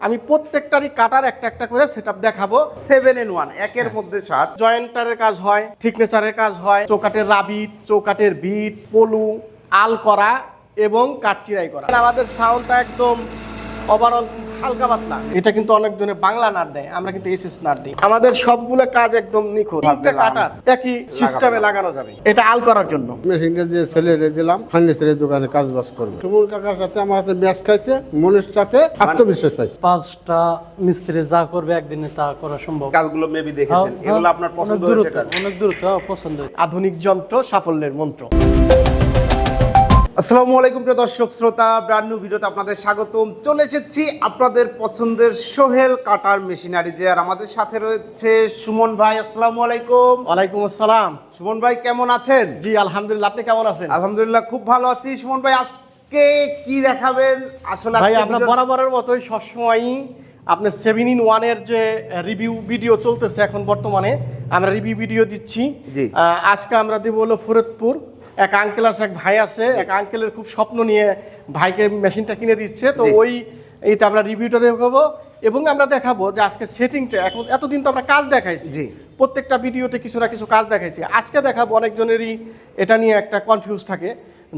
আমি প্রত্যেকটারই কাটার একটা একটা করে সেট দেখাবো। সেভেন এন ওয়ান একের মধ্যে সাত। জয়েন্টারের কাজ হয় থিকনেচারের কাজ হয় চৌকাটের রাবিট চৌকাটের বিট পলু, আল করা এবং কাটচিরাই করা। আমাদের সাউন্ডটা একদম ওভারঅল হালকা পাতলা। এটা কিন্তু অনেকজনে বাংলা নাট দেয় আমরা কিন্তু এসএস নাট দিই। আমাদের সবগুলো কাজ একদম নিখুঁত। কাটার একই সিস্টেমে লাগানো যাবে। এটা আল করার জন্য। মেশিনটা দিয়ে ছেলেরে দিলাম ফার্নিচারের দোকানে কাজ বাজ করবে। সুমন কাকার সাথে আমার হাতে ব্যাস খাইছে মনের সাথে আত্মবিশ্বাস পাইছে। পাঁচটা মিস্ত্রি যা করবে একদিনে তা করা সম্ভব। কাজগুলো মেবি দেখেছেন। হ্যাঁ, এগুলো আপনার পছন্দ হয়েছে অনেক দ্রুত হ্যাঁ, পছন্দ আধুনিক যন্ত্র সাফল্যের মন্ত্র। আসসালামু আলাইকুম প্রিয় দর্শক শ্রোতা ব্র্যান্ড নিউ ভিডিওতে আপনাদের স্বাগতম। চলে এসেছি আপনাদের পছন্দের সোহেল কাটার মেশিনারি যে আর আমাদের সাথে রয়েছে সুমন ভাই আসসালামু আলাইকুম। ওয়ালাইকুম আসসালাম। সুমন ভাই কেমন আছেন? জি আলহামদুলিল্লাহ আপনি কেমন আছেন? আলহামদুলিল্লাহ খুব ভালো আছি। সুমন ভাই আজকে কি দেখাবেন? আসলে ভাই আমরা ভিডিওর- বরাবরের মতোই সবসময়ই আপনার সেভেন ইন ওয়ানের যে রিভিউ ভিডিও চলতেছে এখন বর্তমানে আমরা রিভিউ ভিডিও দিচ্ছি। আজকে আমরা দিব হলো ফরিদপুর। এক আঙ্কেল আছে এক ভাই আছে এক আঙ্কেলের খুব স্বপ্ন নিয়ে ভাইকে মেশিনটা কিনে দিচ্ছে। তো ওই এইটা আমরা রিভিউটা দেখাবো এবং আমরা দেখাবো যে আজকে সেটিংটা এখন এতদিন তো আমরা কাজ দেখাইছি। জি। প্রত্যেকটা ভিডিওতে কিছু না কিছু কাজ দেখাইছি। আজকে দেখাবো অনেকজনেরই এটা নিয়ে একটা কনফিউজ থাকে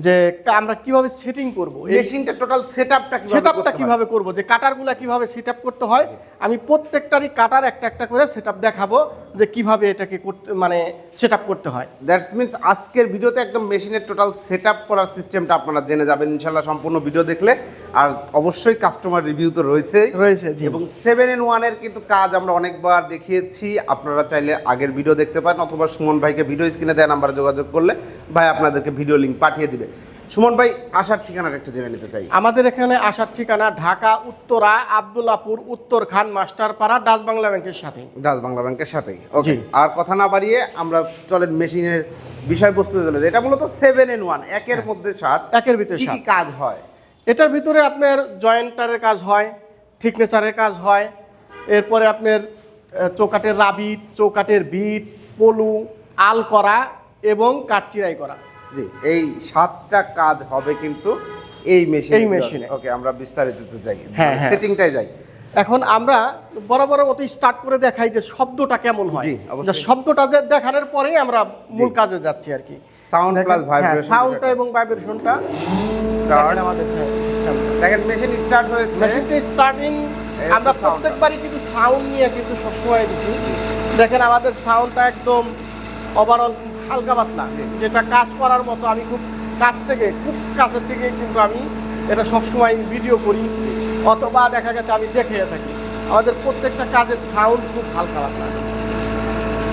যে আমরা কীভাবে সেটিং করব? মেশিনটা টোটাল সেটআপটা সেটআপটা? কীভাবে করব? যে কাটারগুলো কীভাবে সেটআপ করতে হয়? আমি প্রত্যেকটারই কাটার একটা একটা করে সেটআপ দেখাবো। যে কীভাবে এটাকে করতে মানে সেটআপ করতে হয়। দ্যাটস মিনস আজকের ভিডিওতে একদম মেশিনের টোটাল সেটআপ করার সিস্টেমটা আপনারা জেনে যাবেন। ইনশাল্লাহ সম্পূর্ণ ভিডিও দেখলে। আর অবশ্যই কাস্টমার রিভিউ তো রয়েছেই। রয়েছে এবং সেভেন ইন ওয়ানের কিন্তু কাজ আমরা অনেকবার দেখিয়েছি। আপনারা চাইলে আগের ভিডিও দেখতে পারেন। অথবা সুমন ভাইকে ভিডিও স্ক্রিনে দেওয়া নাম্বারে যোগাযোগ করলে ভাই আপনাদেরকে ভিডিও লিঙ্ক পাঠিয়ে দিবে। সুমন ভাই আসার ঠিকানাটা একটু জেনে নিতে চাই। আমাদের এখানে আসার ঠিকানা ঢাকা উত্তরা আবদুল্লাপুর উত্তর খান মাস্টারপাড়া ডাচ বাংলা ব্যাংকের সাথে ডাচ বাংলা ব্যাংকের সাথেই। ওকে আর কথা না বাড়িয়ে আমরা চলেন মেশিনের বিষয়বস্তু চলে যাই। এটা মূলত সেভেন ইন ওয়ান একের মধ্যে সাত। একের ভিতরে কি কাজ হয়? এটার ভিতরে আপনার জয়েন্টারের কাজ হয় থিকনেচারের কাজ হয় এরপরে আপনার চৌকাটের রাবিট চৌকাটের বিট পলু আল করা এবং কাঠচিরাই করা। জি এই সাতটা কাজ হবে কিন্তু এই মেশিন এই মেশিনে। ওকে আমরা বিস্তারিত যাই। হ্যাঁ, হ্যাঁ। সেটিংটাই যাই। এখন আমরা বরাবরের মতো স্টার্ট করে দেখাই যে শব্দটা কেমন হয়। শব্দটা দেখানোর পরেই আমরা মূল কাজে যাচ্ছি আর কি। সাউন্ড প্লাস ভাইব্রেশন সাউন্ডটা এবং ভাইব্রেশনটা. আমাদের দেখেন মেশিন স্টার্ট হয়েছে। মেশিনটা স্টার্টিং আমরা প্রত্যেকবারই কিন্তু সাউন্ড নিয়ে কিন্তু সবসময় দিচ্ছি দেখেন আমাদের সাউন্ডটা একদম ওভারঅল হালকা পাতলা। যেটা কাজ করার মতো আমি খুব কাছ থেকে খুব কাছের থেকে কিন্তু আমি এটা সবসময় ভিডিও করি। অথবা দেখা গেছে আমি দেখে থাকি। আমাদের প্রত্যেকটা কাজের সাউন্ড খুব হালকা পাতলা।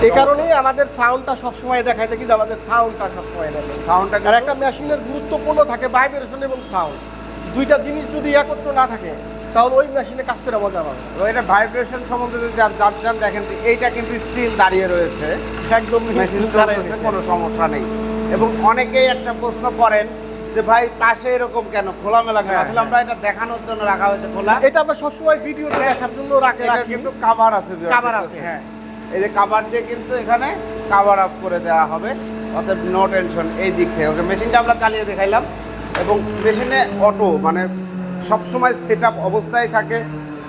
এই কারণেই আমাদের সাউন্ডটা সবসময় দেখা যায় কিন্তু আমাদের সাউন্ডটা সবসময় দেখে সাউন্ডটা আর একটা মেশিনের গুরুত্বপূর্ণ থাকে ভাইব্রেশন এবং সাউন্ড দুইটা জিনিস যদি একত্র না থাকে তাহলে ওই মেশিনে কাজ করে মজা পাবে। এটা ভাইব্রেশন সম্বন্ধে যদি জান- জানতে চান দেখেন যে এইটা কিন্তু স্টিল দাঁড়িয়ে রয়েছে। একদম কোনো সমস্যা নেই। এবং অনেকেই একটা প্রশ্ন করেন যে ভাই পাশে এরকম কেন? খোলামেলা কেন? হ্যাঁ, আসলে আমরা এটা দেখানোর জন্য রাখা হয়েছে খোলা। এটা আমরা সবসময় ভিডিও দেখার জন্য রাখে এটা কিন্তু কাভার আছে কাভার আছে হ্যাঁ। এই যে কাভার দিয়ে কিন্তু এখানে কাভার আপ করে দেওয়া হবে। অর্থাৎ নো টেনশন এই দিক থেকে। ওকে মেশিনটা আমরা চালিয়ে দেখাইলাম। এবং মেশিনে অটো মানে সবসময় সেট আপ অবস্থায় থাকে।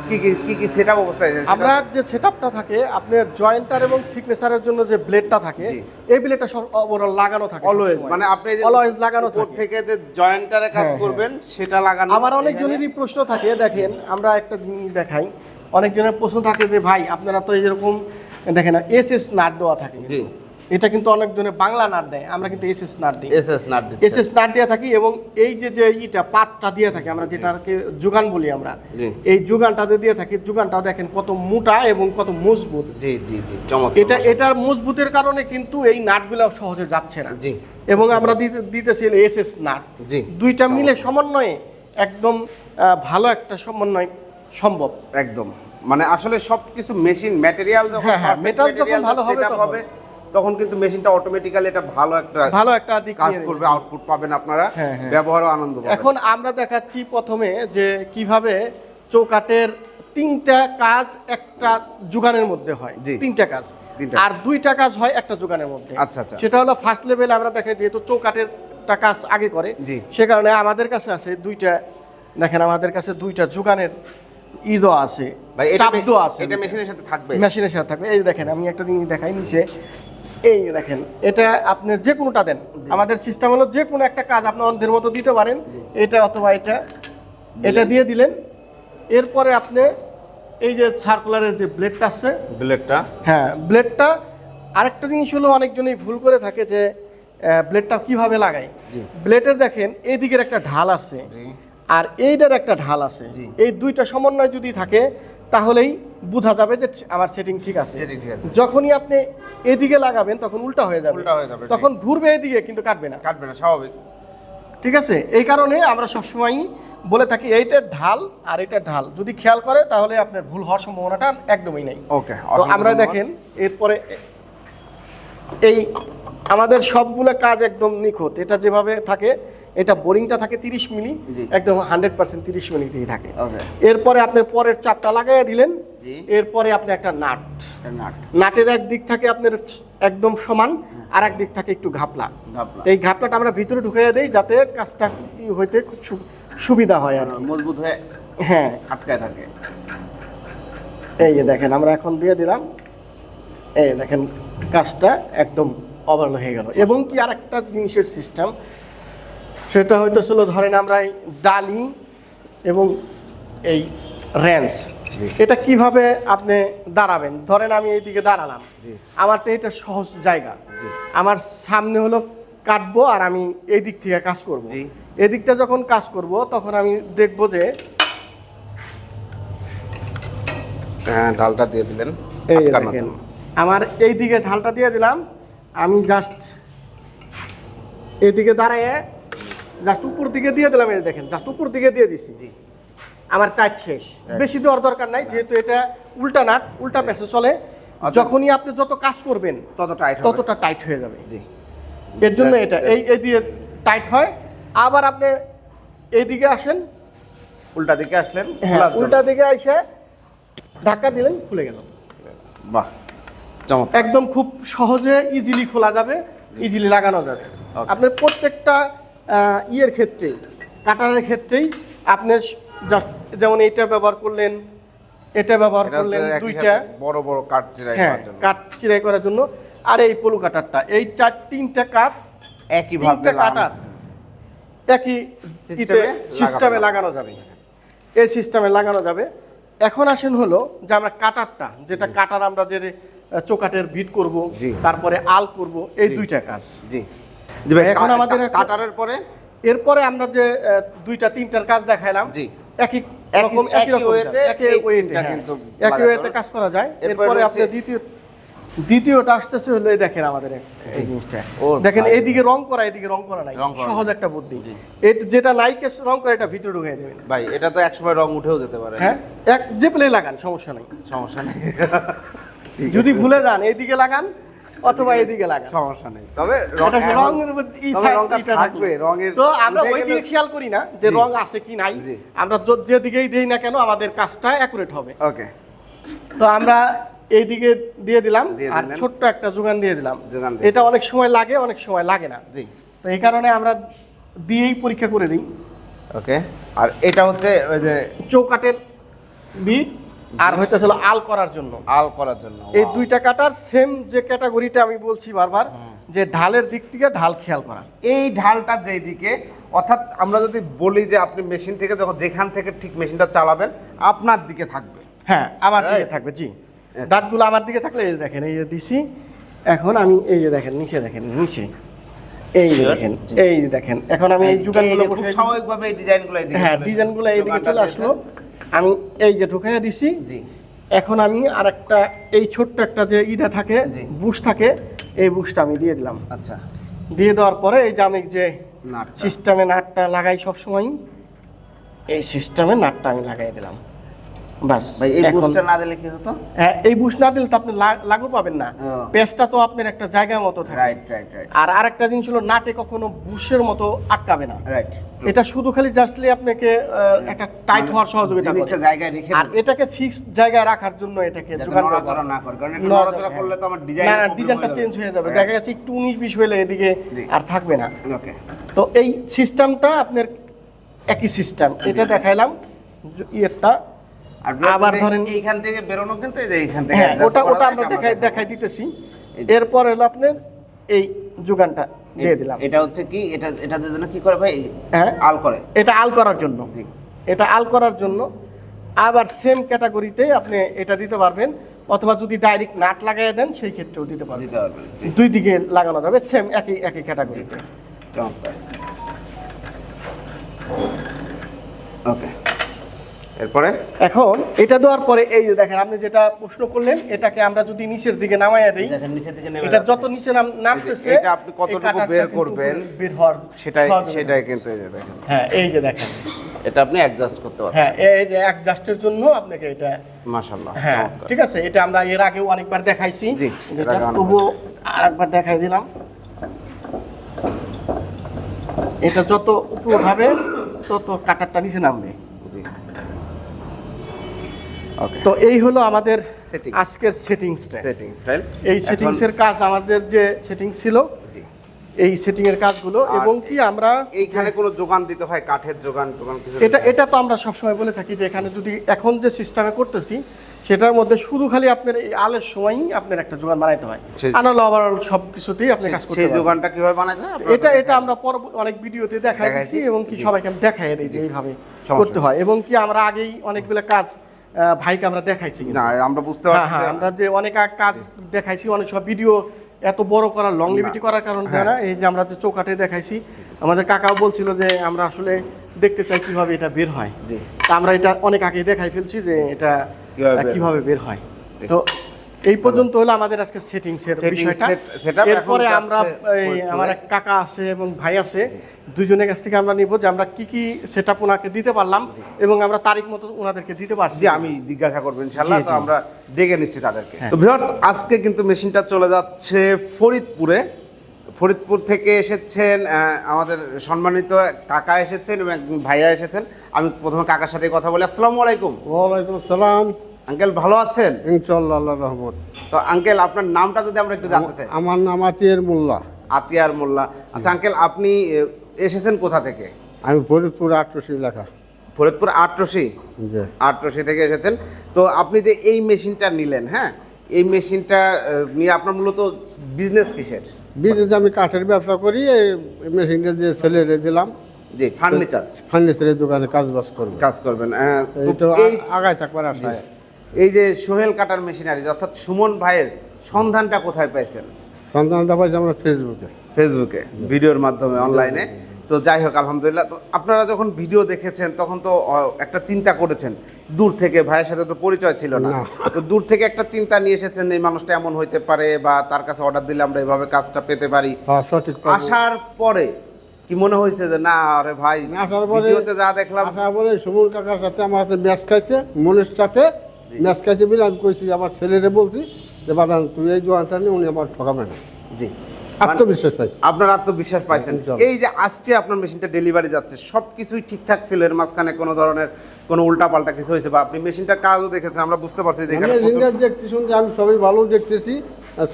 কি কি কি কি সেট আপ অবস্থায় থাকে? আমরা যে সেটআপটা থাকে আপনার জয়েন্টার এবং থিকনেসারের জন্য যে ব্লেডটা থাকে এই ব্লেডটা সব overall লাগানো থাকে অলওয়েজ মানে আপনি যে Always লাগানো থাকে। থেকে যে জয়েন্টারে কাজ হ্যাঁ, হ্যাঁ। করবেন সেটা লাগানো আমার অনেকজনেরই প্রশ্ন থাকে দেখেন আমরা একটা দেখাই। অনেকজনের প্রশ্ন থাকে যে ভাই আপনারা তো এরকম দেখেন এস এস নাট দেওয়া থাকে জি। এটা কিন্তু অনেকজনে বাংলা নাট দেয় আমরা কিন্তু এস এস নাট দিই। SS nut S S nut দিয়ে থাকি এবং এই যে যে ইটা পাতটা দিয়ে থাকি আমরা যেটাকে যোগান বলি আমরা এই যোগানটা যে দিয়ে থাকি যোগানটাও দেখেন কত মোটা এবং কত মজবুত। জি জি জি চমৎকার। এটা এটার মজবুতের কারণে কিন্তু এই নাটগুলো সহজে যাচ্ছে না। জি। এবং আমরা দিতে দিতেছি এস এস নাট। জি দুইটা মিলে সমন্বয়ে একদম ভালো একটা সমন্বয় সম্ভব। একদম। মানে আসলে সবকিছু মেশিন ম্যাটেরিয়াল যখন হ্যাঁ, হ্যাঁ, perfect metal যখন ভালো হবে তখন। কিন্তু মেশিনটা অটোমেটিক্যালি এটা ভালো একটা ভালো একটা দিক কাজ করবে আউটপুট পাবেন আপনারা হ্যাঁ, হ্যাঁ। ব্যবহারও আনন্দ পাবেন এখন আমরা দেখাচ্ছি প্রথমে যে কীভাবে চৌকাটের তিনটা কাজ একটা যোগানের মধ্যে হয় জি। তিনটা কাজ আর দুইটা কাজ হয় একটা যোগানের মধ্যে আচ্ছা, আচ্ছা। সেটা হলো ফার্স্ট লেভেল আমরা দেখাই যেহেতু চৌকাটের কাজ আগে করে জি। সে কারণে আমাদের কাছে আছে দুইটা দেখেন আমাদের কাছে দুইটা যোগানের ঈদও আছে ভাই এটা চাপ আছে এটা মেশিনের সাথে থাকবে মেশিনের সাথে থাকবে এই দেখেন আমি একটা জিনিস দেখাই নিচে এই দেখেন এটা আপনি যে কোনোটা দেন। আমাদের সিস্টেম হলো যে কোনো একটা কাজ আপনি অন্ধের মতো দিতে পারেন। এটা অথবা এটা এটা দিয়ে দিলেন। এরপরে আপনি এই যে সার্কুলারের যে ব্লেডটা আছে ব্লেডটা হ্যাঁ ব্লেডটা আরেকটা জিনিস হলো অনেকজনই ভুল করে থাকে যে ব্লেডটা কীভাবে লাগাই। ব্লেডের দেখেন এইদিকের একটা ঢাল আছে আর এইটার একটা ঢাল আছে। এই দুইটা সমন্বয় যদি থাকে তাহলেই বোঝা যাবে যে আমার সেটিং ঠিক আছে। Setting ঠিক আছে। যখনই আপনি এদিকে লাগাবেন তখন উল্টা হয়ে যাবে। উল্টা হয়ে যাবে। তখন ঘুরবে এদিকে কিন্তু কাটবে না। কাটবে না স্বাভাবিক। ঠিক আছে? এই কারণে আমরা সবসময়ই বলে থাকি এইটার ঢাল আর এটার ঢাল। যদি খেয়াল করে তাহলে আপনার ভুল হওয়ার সম্ভাবনাটা একদমই নেই। ওকে তো আমরা দেখেন এরপরে এই আমাদের সবগুলো কাজ একদম নিখুঁত। এটা যেভাবে থাকে এটা বোরিংটা থাকে তিরিশ মিলি একদম হান্ড্রেড পার্সেন্ট তিরিশ মিলিতেই থাকে। এরপরে আপনি পরের চাপটা লাগাইয়া দিলেন এরপরে আপনি একটা নাট। নাট। নাটের এক দিক থাকে আপনার একদম সমান আর এক দিক থাকে একটু ঘাপলা। এই ঘাপলাটা আমরা ভিতরে ঢুকাইয়া দিই যাতে কাজটা হইতে খুব সুবিধা হয় আর। মজবুত হয়ে হ্যাঁ। আটকায় থাকে। এই যে দেখেন আমরা এখন দিয়ে দিলাম। এই দেখেন কাজটা একদম অবরণ হয়ে গেল। এবং কি আর একটা জিনিসের সিস্টেম সেটা হয়তো ছিল ধরেন আমরা এই ডালি এবং এই র্যাঞ্চ এটা কীভাবে আপনি দাঁড়াবেন? ধরেন আমি এইদিকে দাঁড়ালাম। আমার তো এটা সহজ জায়গা। আমার সামনে হলো কাটবো আর আমি এই দিক থেকে কাজ করব। এদিকটা যখন কাজ করব তখন আমি দেখব যে হ্যাঁ ডালটা দিয়ে দিলেন এই দেখেন আমার এই দিকে ঢালটা দিয়ে দিলাম। আমি জাস্ট এইদিকে দাঁড়ায় জাস্ট উপর দিকে দিয়ে দিলাম এই দেখেন জাস্ট উপর দিকে দিয়ে দিছি। জি। আমার কাজ শেষ। বেশি দেওয়ার দরকার নাই যেহেতু এটা উল্টা নাট উল্টা পেছে চলে। যখনই আপনি যত কাজ করবেন তত টাইট ততটা টাইট হয়ে যাবে। জি। এর জন্য এটা এই এই দিয়ে টাইট হয়। আবার আপনি এইদিকে আসেন। উল্টা দিকে আসলেন হ্যাঁ উল্টা দিকে এসে ধাক্কা দিলেন খুলে গেল। বাহ একদম খুব সহজে ইজিলি খোলা যাবে ইজিলি লাগানো যাবে। আপনার প্রত্যেকটা ইয়ের ক্ষেত্রেই কাটারের ক্ষেত্রেই আপনার যেমন এটা ব্যবহার করলেন এটা ব্যবহার করলেন দুইটা। বড় বড় কাঠ চিরাই হ্যাঁ করার জন্য। কাঠ চিরাই করার জন্য। আর এই পলু কাটারটা এই চার তিনটা কাঠ একই ভাবে তিনটা কাটার একই সিস্টেমে লাগানো যাবে। এই সিস্টেমে লাগানো যাবে। এখন আসেন হলো যে আমরা কাটারটা যেটা কাটার আমরা যে চোকাটের ভিট করব তারপরে আল করব এই দুইটা কাজ। জি। এখন আমাদের কাটারের পরে? এরপরে আমরা যে দুইটা তিনটার কাজ দেখাইলাম জি। একই রকম একই ওয়েতে কাজ, একই ওয়েতে হ্যাঁ। একই ওয়েতে কাজ করা যায়। এরপরে আপনি দ্বিতীয় দ্বিতীয়টা আসতেছে হলো দেখেন আমাদের এই জিনিসটা। দেখেন। এইদিকে রং করা এদিকে রং করা নাই। সহজ একটা বুদ্ধি। যেটা নাইকে রং করে এটা ভিতরে ঢুকিয়ে দেবেন। ভাই এটা তো একসময় রং উঠেও যেতে পারে। হ্যাঁ? এক যে প্লে লাগান সমস্যা নেই। সমস্যা নেই। যদি ভুলে যান এইদিকে লাগান। অথবা এদিকে লাগান। সমস্যা নেই। তবে এটা রঙের থাকবে। তো আমরা ওই দিকে খেয়াল করি না যে। রং আছে কি নাই। আমরা যেদিকেই দেই না কেন আমাদের কাজটা অ্যাকুরেট হবে। ওকে। তো আমরা এইদিকে দিয়ে দিলাম আর ছোট্ট একটা যোগান দিয়ে দিলাম। এটা অনেক সময় লাগে অনেক সময় লাগে না। জি। তো এই কারণে আমরা দিয়েই পরীক্ষা করে দিই ওকে। আর এটা হচ্ছে ওই যে চৌকাটের বিট আর হইতেছিল আল করার জন্য। আল করার জন্য এই দুইটা কাটার সেম যে ক্যাটাগরিটা আমি বলছি বারবার যে ঢালের দিক থেকে ঢাল খেয়াল করা। এই ঢালটা যেদিকে অর্থাৎ আমরা যদি বলি যে আপনি মেশিন থেকে যখন যেখান থেকে ঠিক মেশিনটা চালাবেন আপনার দিকে থাকবে। হ্যাঁ আমার দিকে থাকবে জি। দাঁতগুলো আমার দিকে থাকলে এই যে দেখেন এই যে দিছি এখন আমি এই যে দেখেন নিচে দেখেন নিচে। এই যে দেখেন এই দেখেন এখন আমি এই এই খুব স্বাভাবিকভাবে এই ডিজাইনগুলো হ্যাঁ ডিজাইনগুলো এইদিকে চলে আসলো। আমি এই যে ঢুকাইয়া দিছি জি। এখন আমি আর একটা এই ছোট্ট একটা যে ইটা থাকে। বুশ থাকে এই বুশটা আমি দিয়ে দিলাম। আচ্ছা। দিয়ে দেওয়ার পরে এই যে আমি যে নাট সিস্টেমে নাটটা লাগাই সব সময় এই সিস্টেমে নাটটা আমি লাগাই দিলাম। বাস ভাই এই বুস্টটা না দিলে কি হতো? হ্যাঁ এই বুশ না দিলে তো আপনি লাগু পাবেন না। পেস্টটা তো আপনার একটা জায়গা মতো থাকে। রাইট রাইট রাইট আর আরেকটা জিনিস হলো নাটে কখনো বুশের মতো আটকাবে না। রাইট এটা শুধু খালি জাস্টলি আপনাকে একটা টাইট হওয়ার সহযোগিতা মানে জিনিসটা জায়গায় রেখে আর এটাকে ফিক্স জায়গায় রাখার জন্য এটাকে জোগাড় করা না করে কারণ একটু নড়াচড়া, হ্যাঁ। করলে তো আমার ডিজাইন না ডিজাইনটা চেঞ্জ হয়ে যাবে। দেখা যাচ্ছে একটু উনিশ বিশ হলে এদিকে আর থাকবে না। ওকে তো এই সিস্টেমটা আপনার একই সিস্টেম এটা দেখাইলাম আর আবার ধরেন এইখান থেকে বেরোনো কিন্তু এইখান থেকে হ্যাঁ ওটা ওটা আমরা দেখাই দেখাই দিতেছি। এরপর হলো আপনার এই যোগানটা দিয়ে দিলাম। এটা হচ্ছে কি? এটা এটাতে জন্য কি করে ভাই হ্যাঁ। আল করে। এটা আল করার জন্য। এটা আল করার জন্য। আবার সেম ক্যাটাগরিতে আপনি এটা দিতে পারবেন অথবা যদি ডাইরেক্ট নাট লাগাই দেন সেই ক্ষেত্রেও দিতে পারবেন। দিতে পারবেন দুই দিকে লাগানো যাবে সেম একই একই ক্যাটাগরিতে ওকে এরপরে? এখন এটা দেওয়ার পরে এই যে দেখেন আপনি যেটা প্রশ্ন করলেন এটাকে আমরা যদি নিচের দিকে নামাইয়া দিই দেখেন নিচের দিকে নেমে এটা যত নিচে নাম- নামতেছে এটা আপনি কতটুকু বের করবেন, বের হওয়ার সেটাই সেটাই কিন্তু এই যে দেখেন। হ্যাঁ এই যে দেখেন। এটা আপনি অ্যাডজাস্ট করতে পারছেন। হ্যাঁ এই যে অ্যাডজাস্টের জন্য আপনাকে এটা মাশাআল্লাহ হ্যাঁ ঠিক আছে এটা আমরা এর আগেও অনেকবার দেখাইছি। জি, এটা আগে আরেকবার দেখাই দিলাম। এটা যত উপর হবে তত কাটারটা নিচে নামবে। তো এই হলো আমাদের. আজকের সেটিং স্টাইল এই সেটিংসের কাজ আমাদের যে সেটিং ছিল এই সেটিং এর কাজগুলো এবং কি আমরা এইখানে কোনো যোগান দিতে হয় কাঠের যোগান টোগান কিছু এটা এটা তো আমরা সবসময় বলে থাকি যে এখানে যদি এখন যে সিস্টেমে করতেছি সেটার মধ্যে শুধু খালি আপনার এই আলের সময়ই আপনার একটা যোগান বানাইতে হয়। আনালো ওভারঅল সব কিছুতেই আপনি কাজ করতে সেই যোগানটা কীভাবে বানাতে হয় এটা এটা আমরা পরবর্তী অনেক ভিডিওতে দেখাই দেখাইছি। এবং কি সবাইকে আমি দেখাই দিই যে এইভাবে করতে হয়। এবং কি আমরা আগেই অনেকগুলো কাজ ভাইকে আমরা দেখাইছি। না আমরা বুঝতে হ্যাঁ পারছি হ্যাঁ আমরা যে অনেক কাজ দেখাইছি অনেক সব ভিডিও এত বড় করার লং লিমিটি করার কারণ হ্যাঁ। না। এই যে আমরা যে চৌকাটে দেখাইছি আমাদের কাকাও বলছিল যে আমরা আসলে দেখতে চাই কীভাবে এটা বের হয়। তা আমরা এটা অনেক আগে দেখাই ফেলছি যে এটা কীভাবে বের হয়। তো এই পর্যন্ত হলো আমাদের আজকে সেটিংস এর Settings বিষয়টা। এরপরে আমরা এই, আমার এক কাকা আছে এবং ভাই আছে দুজনের কাছ থেকে আমরা নিব যে আমরা কি কি সেটআপ ওনাকে দিতে পারলাম এবং আমরা তারিখ মতো ওনাদেরকে দিতে পারছি। জি আমি জিজ্ঞাসা করব ইনশাল্লাহ তো আমরা ডেকে নিচ্ছি তাদেরকে। হ্যাঁ। তো ভিউয়ার্স আজকে কিন্তু মেশিনটা চলে যাচ্ছে ফরিদপুরে। ফরিদপুর থেকে এসেছেন আমাদের সম্মানিত কাকা এসেছেন এবং একজন ভাইয়া এসেছেন। আমি প্রথমে কাকার সাথে কথা বলি। আসসালামু আলাইকুম। ওয়ালাইকুম সালাম আঙ্কেল ভালো আছেন? ইনশাল্লাহ আল্লাহ রহমত। তো আঙ্কেল আপনার নামটা যদি আমরা একটু জানতে চাই। আমার নাম আতিয়ার মোল্লা। আতিয়ার মোল্লা। আচ্ছা আঙ্কেল আপনি এসেছেন কোথা থেকে? আমি ফরিদপুর আটরশি লেখা ফরিদপুর আটরশি? আটরশি থেকে এসেছেন। তো আপনি যে এই মেশিনটা নিলেন হ্যাঁ? এই মেশিনটা নিয়ে আপনার মূলত বিজনেস কিসের? বিজনেস আমি কাঠের ব্যবসা করি এই মেশিনটা দিয়ে ছেলেরে দিলাম। জি ফার্নিচার। ফার্নিচারের দোকানে কাজ বাজ করবে। কাজ করবেন তো এই আগায় থাকবার আশায়। এই যে সোহেল কাটার মেশিনারি অর্থাৎ সুমন ভাইয়ের সন্ধানটা কোথায় পাইছেন? সন্ধানটা পাইছি আমরা ফেসবুকে ফেসবুকে ভিডিওর মাধ্যমে অনলাইনে তো যাই হোক আলহামদুলিল্লাহ। তো আপনারা যখন ভিডিও দেখেছেন তখন তো একটা চিন্তা করেছেন দূর থেকে ভাইয়ের সাথে তো পরিচয় ছিল না। তো দূর থেকে একটা চিন্তা নিয়ে এসেছেন এই মানুষটা এমন হইতে পারে বা তার কাছে অর্ডার দিলে আমরা এভাবে কাজটা পেতে পারি। সঠিক আসার পরে কি মনে হয়েছে যে না আরে ভাই আসার পরে যা দেখলাম আসার পরে সুমন কাকার সাথে আমার সাথে ম্যাচ খাইছে মনের সাথে ম্যাচ খাইছে বলে আমি কইছি আমার ছেলেরে বলছি যে বাদান তুই এই দোকানটা নিয়ে উনি আমার ঠকাবে না। জি। আত্মবিশ্বাস পাইছি। আপনার আত্মবিশ্বাস পাইছেন। এই যে আজকে আপনার মেশিনটা ডেলিভারি যাচ্ছে সবকিছুই ঠিকঠাক ছিল এর মাঝখানে কোনো ধরনের কোনো উল্টাপাল্টা কিছু হয়েছে বা আপনি মেশিনটার কাজও দেখেছেন আমরা বুঝতে পারছি যে রিঙ্গার দেখতে শুনছি আমি সবাই ভালো দেখতেছি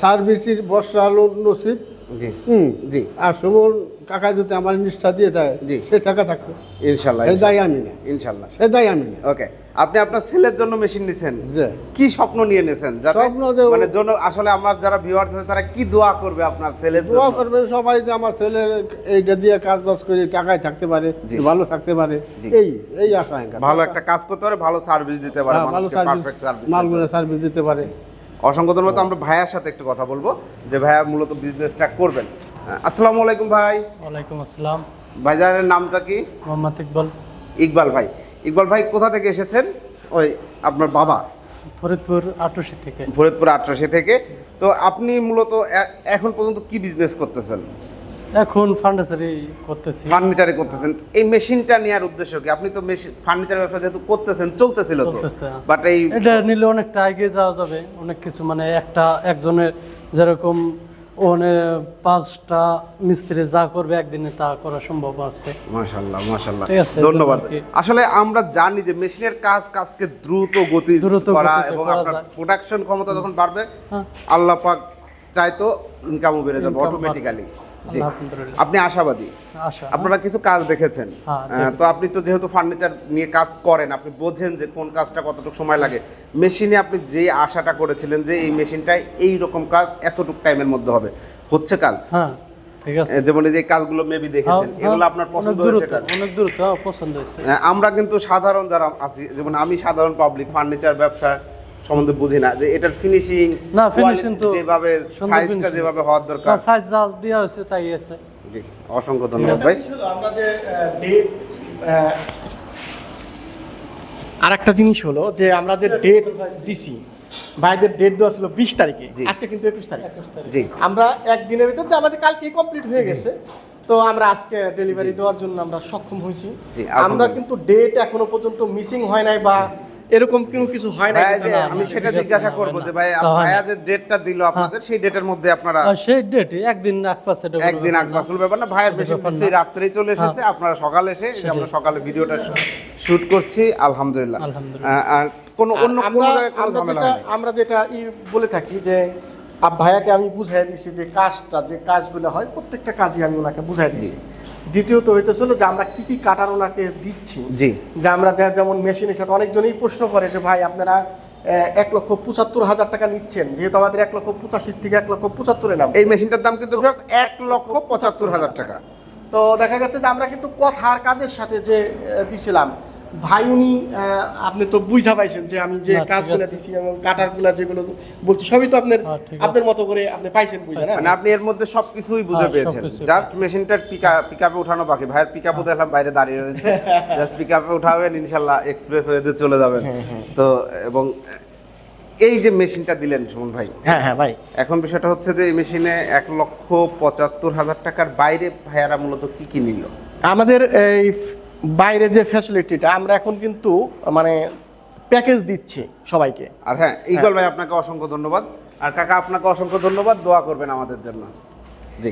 সার্ভিসের বর্ষা আলো নসিব। জি। হুম। জি। আর সুমন কাকা যদি আমার নিষ্ঠা দিয়ে দেয় জি। সে টাকা থাকবে। ইনশাল্লাহ সে দায় আমি না। ইনশাল্লাহ। সে দায় আমি না। ওকে। আপনি আপনার ছেলের জন্য মেশিন নিছেন। কি স্বপ্ন নিয়ে নিয়েছেন যাতে স্বপ্ন যে মানে জন্য আসলে আমার যারা ভিউয়ার্স আছে তারা কি দোয়া করবে আপনার ছেলের দোয়া করবে সবাই যে আমার ছেলে এইটা দিয়ে কাজ বাজ করে টাকায় থাকতে পারে। ভালো থাকতে পারে। এই এই আশা ভালো একটা কাজ করতে পারে ভালো সার্ভিস দিতে পারে হ্যাঁ, ভালো পারফেক্ট সার্ভিস মালগুলো সার্ভিস দিতে পারে। অসংখ্য ধন্যবাদ আমরা ভাইয়ার সাথে একটু কথা বলব যে ভাইয়া মূলত বিজনেসটা করবেন। আসসালামু আলাইকুম ভাই। ওয়ালাইকুম আসসালাম। ভাইজানের নামটা কি? মোহাম্মদ ইকবাল। ইকবাল ভাই। ইকবাল ভাই কোথা থেকে এসেছেন? ওই আপনার বাবা? ফরিদপুর আটুশি থেকে। ফরিদপুর আটরাশি থেকে। তো আপনি মূলত এখন পর্যন্ত কি বিজনেস করতেছেন? এখন ফার্নিচারি করতেছি। ফার্নিচারে করতেছেন। এই মেশিনটা নেওয়ার উদ্দেশ্য কি? আপনি তো মেশিন ফার্নিচার ব্যবসা যেহেতু করতেছেন চলতেছিল তো। বাট এই এটা নিলে অনেকটা এগিয়ে যাওয়া যাবে। অনেক কিছু মানে একটা একজনের যেরকম ওনে পাঁচটা মিস্ত্রি যা করবে একদিনে তা করা সম্ভব আছে। মাশাল্লাহ মাশাল্লাহ ধন্যবাদ। আসলে আমরা জানি যে মেশিনের কাজ কাজকে দ্রুত গতি করা এবং আপনার প্রোডাকশন ক্ষমতা যখন বাড়বে হ্যাঁ। আল্লাহ পাক চাইতো ইনকামও বেড়ে যাবে অটোমেটিক্যালি আপনি আশাবাদী? আপনারা কিছু কাজ দেখেছেন। হ্যাঁ, তো আপনি তো যেহেতু ফার্নিচার নিয়ে কাজ করেন আপনি বোঝেন যে কোন কাজটা কতটুকু সময় লাগে। মেশিনে আপনি যে আশাটা করেছিলেন যে এই মেশিনটায় এই রকম কাজ এতটুকু টাইমের মধ্যে হবে। হচ্ছে কাজ? হ্যাঁ যেমন এই যে কাজগুলো মেবি দেখেছেন হ্যাঁ, এগুলো আপনার পছন্দ হয়েছে অনেক দ্রুত পছন্দ হয়েছে। আমরা কিন্তু সাধারণ যারা আছি যেমন আমি সাধারণ পাবলিক ফার্নিচার ব্যবসা সম্বন্ধে বুঝি না যে এটার ফিনিশিং না, finishing তো যেভাবে সাইজটা যেভাবে হওয়ার দরকার। সাইজ যা দেওয়া হয়েছে তাই আছে। জি অসংখ্য ধন্যবাদ ভাই। আমরা যে ডেট আর একটা জিনিস হলো যে আমরা যে ডেট দিছি। ভাইদের ডেট দেওয়া ছিল বিশ তারিখে। আজকে কিন্তু একুশ তারিখ। জি। আমরা একদিনের ভিতর তো আমাদের কালকেই কমপ্লিট হয়ে গেছে। তো আমরা আজকে ডেলিভারি দেওয়ার জন্য আমরা সক্ষম হয়েছি। আমরা কিন্তু ডেট এখনও পর্যন্ত মিসিং হয় নাই বা এরকম কোনো কিছু হয় না, আমি সেটা জিজ্ঞাসা করব যে ভাই হয়। ভাইয়া যে ডেটটা দিল আপনাদের সেই ডেটের মধ্যে আপনারা সেই ডেটে একদিন এক পাশে একদিন আগ কোনো ব্যাপার না ভাইয়ের বেশি সেই রাত্রেই চলে এসেছে আপনারা সকালে এসে আমরা সকালে ভিডিওটা শুট করছি আলহামদুলিল্লাহ। আর কোনো অন্য কোনো আমরা জায়গায় আমরা যেটা হয় না। আমরা যেটা ই বলে থাকি যে ভাইয়াকে আমি বুঝাই দিছি যে কাজটা যে কাজগুলো হয় প্রত্যেকটা কাজই আমি ওনাকে বুঝাই দিছি। দ্বিতীয়ত হইতেছিল যে আমরা কি কি কাটার ওনাকে দিচ্ছি। জি। যে আমরা যেমন মেশিনের সাথে অনেকজনই প্রশ্ন করে যে ভাই আপনারা এক লক্ষ পঁচাত্তর হাজার টাকা নিচ্ছেন। যেহেতু আমাদের এক লক্ষ পঁচাশির থেকে এক লক্ষ পঁচাত্তরে নাম এই মেশিনটার দাম কিন্তু এক লক্ষ পঁচাত্তর হাজার টাকা। তো দেখা যাচ্ছে যে আমরা কিন্তু কথার কাজের সাথে যে দিছিলাম ভাই উনি আপনি তো বুঝা পাইছেন যে আমি যে কাজগুলো দিছি এবং কাটারগুলো যেগুলো বলছি সবই তো আপনার হ্যাঁ, আপনার মতো করে আপনি পাইছেন বুঝা না? মানে আপনি এর মধ্যে সবকিছুই বুঝে হ্যাঁ, পেয়েছেন। জাস্ট মেশিনটার পিকা পিকআপে উঠানো বাকি। ভাইয়ের পিকআপও দেখলাম বাইরে দাঁড়িয়ে রয়েছে। জাস্ট পিকআপে উঠাবেন ইনশাল্লাহ এক্সপ্রেস ওয়েতে চলে যাবেন। হ্যাঁ, তো এবং এই যে মেশিনটা দিলেন সুমন ভাই। হ্যাঁ হ্যাঁ ভাই। এখন বিষয়টা হচ্ছে যে এই মেশিনে এক লক্ষ পঁচাত্তর হাজার টাকার বাইরে ভাইয়ারা মূলত কি কি নিল? আমাদের এই বাইরে যে ফ্যাসিলিটিটা আমরা এখন কিন্তু মানে প্যাকেজ দিচ্ছি সবাইকে। আর হ্যাঁ ইকবাল ভাই আপনাকে অসংখ্য ধন্যবাদ। আর কাকা আপনাকে অসংখ্য ধন্যবাদ। দোয়া করবেন আমাদের জন্য। জি।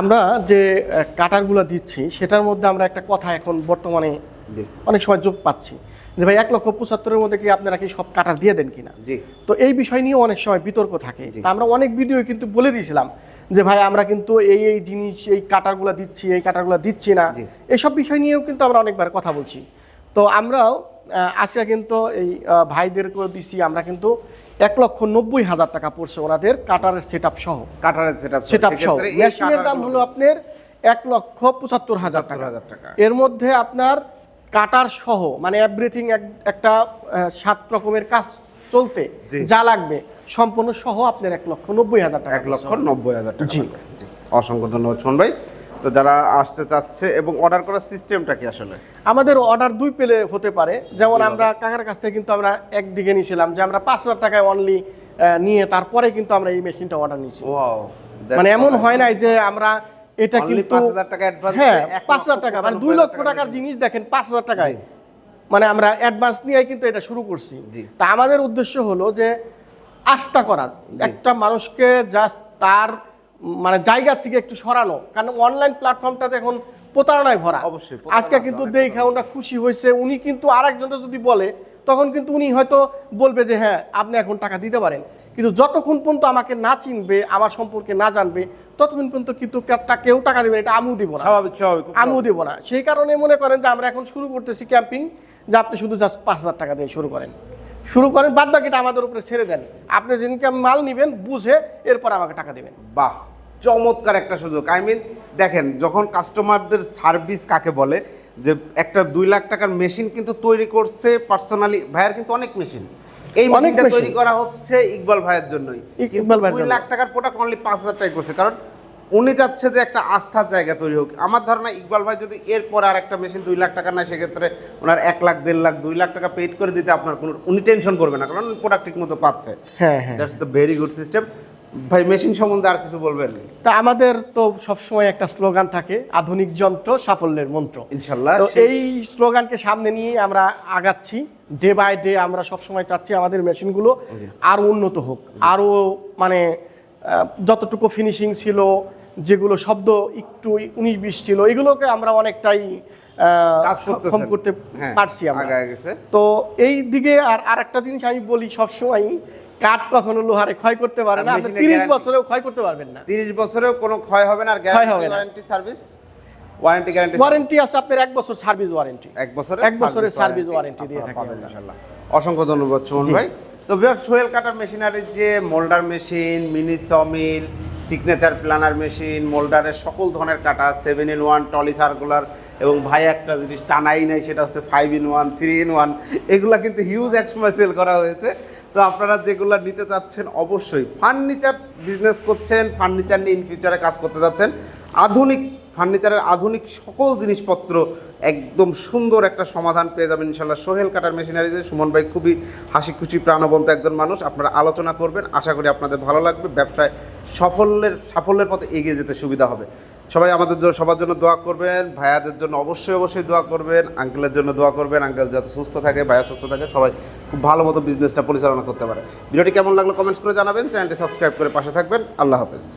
আমরা যে কাটারগুলো দিচ্ছি সেটার মধ্যে আমরা একটা কথা এখন বর্তমানে অনেক সময় যোগ পাচ্ছি। যে ভাই এক লক্ষ পঁচাত্তরের মধ্যে কি আপনারা কি সব কাটার দিয়ে দেন কিনা? জি। তো এই বিষয় নিয়ে অনেক সময় বিতর্ক থাকে। আমরা অনেক ভিডিও কিন্তু বলে দিয়েছিলাম। যে ভাই আমরা কিন্তু এই এই জিনিস এই কাটারগুলো দিচ্ছি এই কাটারগুলো দিচ্ছি না। এইসব বিষয় নিয়েও কিন্তু আমরা অনেকবার কথা বলছি। তো আমরাও আজকে কিন্তু এই ভাইদেরকেও দিচ্ছি আমরা কিন্তু এক লক্ষ নব্বই হাজার টাকা পড়ছে ওনাদের কাটারের সেট আপ সহ। কাটারের সেটআপ সেট আপ সহ। মেশিনের দাম হলো আপনার এক লক্ষ পঁচাত্তর হাজার টাকা। ৭৫,০০০ টাকা। এর মধ্যে আপনার কাটার সহ মানে এভরিথিং একটা সাত রকমের কাজ চলতে। যা লাগবে সম্পূর্ণ সহ আপনার এক লক্ষ নব্বই হাজার টাকা এক লক্ষ নব্বই হাজার টাকা জি। অসংখ্য ধন্যবাদ সুমন ভাই। তো যারা আসতে চাচ্ছে এবং অর্ডার করার সিস্টেমটা কি আসলে? আমাদের অর্ডার দুই পেলে হতে পারে। যেমন আমরা কাকার কাছ থেকে কিন্তু আমরা একদিকে নিয়েছিলাম যে আমরা পাঁচ হাজার টাকায় অনলি নিয়ে তারপরে কিন্তু আমরা এই মেশিনটা অর্ডার নিয়েছি। মানে এমন হয় নাই যে আমরা এটা কিন্তু 5,000 টাকা advance হ্যাঁ পাঁচ হাজার টাকা মানে দুই লক্ষ টাকার জিনিস দেখেন পাঁচ হাজার টাকায়। মানে আমরা অ্যাডভান্স নিয়ে কিন্তু এটা শুরু করছি। তা আমাদের উদ্দেশ্য হলো যে আস্থা করা একটা মানুষকে জাস্ট তার মানে জায়গা থেকে একটু সরানো। কারণ অনলাইন প্ল্যাটফর্মটাতে এখন প্রতারণায় ভরা। অবশ্যই, আজকে কিন্তু দেখা ওটা খুশি হয়েছে। উনি কিন্তু আরেকজনটা যদি বলে তখন কিন্তু উনি হয়তো বলবে যে হ্যাঁ আপনি এখন টাকা দিতে পারেন। কিন্তু যতক্ষণ পর্যন্ত আমাকে না চিনবে আমার সম্পর্কে না জানবে ততক্ষণ পর্যন্ত কিন্তু কেউ টাকা দেবে না, এটা আমিও দিব না। স্বাভাবিক স্বাভাবিক। আমিও দেবো না। সেই কারণে মনে করেন যে আমরা এখন শুরু করতেছি ক্যাম্পিং যে আপনি শুধু জাস্ট পাঁচ হাজার টাকা দিয়ে শুরু করেন। শুরু করেন বাদ বাকিটা আমাদের উপরে ছেড়ে দেন। আপনি যেদিনকে মাল নেবেন বুঝে এরপর আমাকে টাকা দেবেন। বাহ চমৎকার একটা সুযোগ। আই মিন দেখেন যখন কাস্টমারদের সার্ভিস কাকে বলে যে একটা দুই লাখ টাকার মেশিন কিন্তু তৈরি করছে পার্সোনালি ভাইয়ের কিন্তু অনেক মেশিন এই মেশিনটা তৈরি করা হচ্ছে ইকবাল ভাইয়ের জন্যই। ইকবাল দুই লাখ টাকার প্রোডাক্ট অনলি পাঁচ হাজার টাকা করছে। কারণ উনি চাচ্ছে যে একটা আস্থার জায়গা তৈরি হোক। আমার ধারণা ইকবাল ভাই যদি এরপরে আর একটা মেশিন দুই লাখ টাকা নেয় সেক্ষেত্রে ওনার এক লাখ দেড় লাখ দুই লাখ টাকা পেড করে দিতে আপনার কোনো উনি টেনশন করবে না কারণ প্রোডাক্ট ঠিক মতো পাচ্ছে। হ্যাঁ হ্যাঁ। That's the very good system ভাই মেশিন সম্বন্ধে আর কিছু বলবেন? তা আমাদের তো সবসময় একটা স্লোগান থাকে আধুনিক যন্ত্র সাফল্যের মন্ত্র। ইনশাল্লাহ তো এই স্লোগানকে সামনে নিয়ে আমরা আগাচ্ছি। ডে বাই ডে আমরা সবসময় চাচ্ছি আমাদের মেশিনগুলো আরও উন্নত হোক। আরও মানে যতটুকু ফিনিশিং ছিল যেগুলো শব্দ একটু উনিশ বিশ ছিল এগুলোকে আমরা অনেকটাই সক্ষম করতে হ্যাঁ, পারছি আমরা। তো এই দিকে আর আরেকটা জিনিস আমি বলি সবসময় কাঠ কখনো লোহারে ক্ষয় করতে পারে না। আপনি তিরিশ বছরেও ক্ষয় করতে পারবেন না। তিরিশ বছরেও কোনো ক্ষয় হবে না আর guarantee service warranty guarantee warranty আছে আপনার এক বছর সার্ভিস ওয়ারেন্টি এক বছরের এক বছরের service warranty দিয়ে ইনশাআল্লাহ অসংখ্য ধন্যবাদ সুমন ভাই। তো সোহেল কাটার মেশিনারি যে moulder machine mini sawmill signature planer machine মোল্ডারের সকল ধরনের কাটা seven in one trolley circular এবং ভাই একটা জিনিস টানাই নাই, সেটা হচ্ছে five in one three in one এগুলো কিন্তু হিউজ এক সময় সেল করা হয়েছে। তো আপনারা যেগুলো নিতে চাচ্ছেন অবশ্যই ফার্নিচার বিজনেস করছেন ফার্নিচার নিয়ে ইন ফিউচারে কাজ করতে যাচ্ছেন আধুনিক ফার্নিচারের আধুনিক সকল জিনিসপত্র একদম সুন্দর একটা সমাধান পেয়ে যাবেন ইনশাল্লাহ। সোহেল কাটার মেশিনারিতে সুমন ভাই খুবই হাসি খুশি প্রাণবন্ত একজন মানুষ। আপনারা আলোচনা করবেন, আশা করি আপনাদের ভালো লাগবে। ব্যবসায় সাফল্যের সাফল্যের পথে এগিয়ে যেতে সুবিধা হবে। সবাই আমাদের জন্য, সবার জন্য দোয়া করবেন। ভাইয়াদের জন্য অবশ্যই অবশ্যই দোয়া করবেন। আঙ্কেলের জন্য দোয়া করবেন। আঙ্কেল যাতে সুস্থ থাকে, ভাইয়া সুস্থ থাকে, সবাই খুব ভালো মতো বিজনেসটা পরিচালনা করতে পারে। ভিডিওটি কেমন লাগল কমেন্টস করে জানাবেন। চ্যানেলটি সাবস্ক্রাইব করে পাশে থাকবেন। আল্লাহ হাফেজ।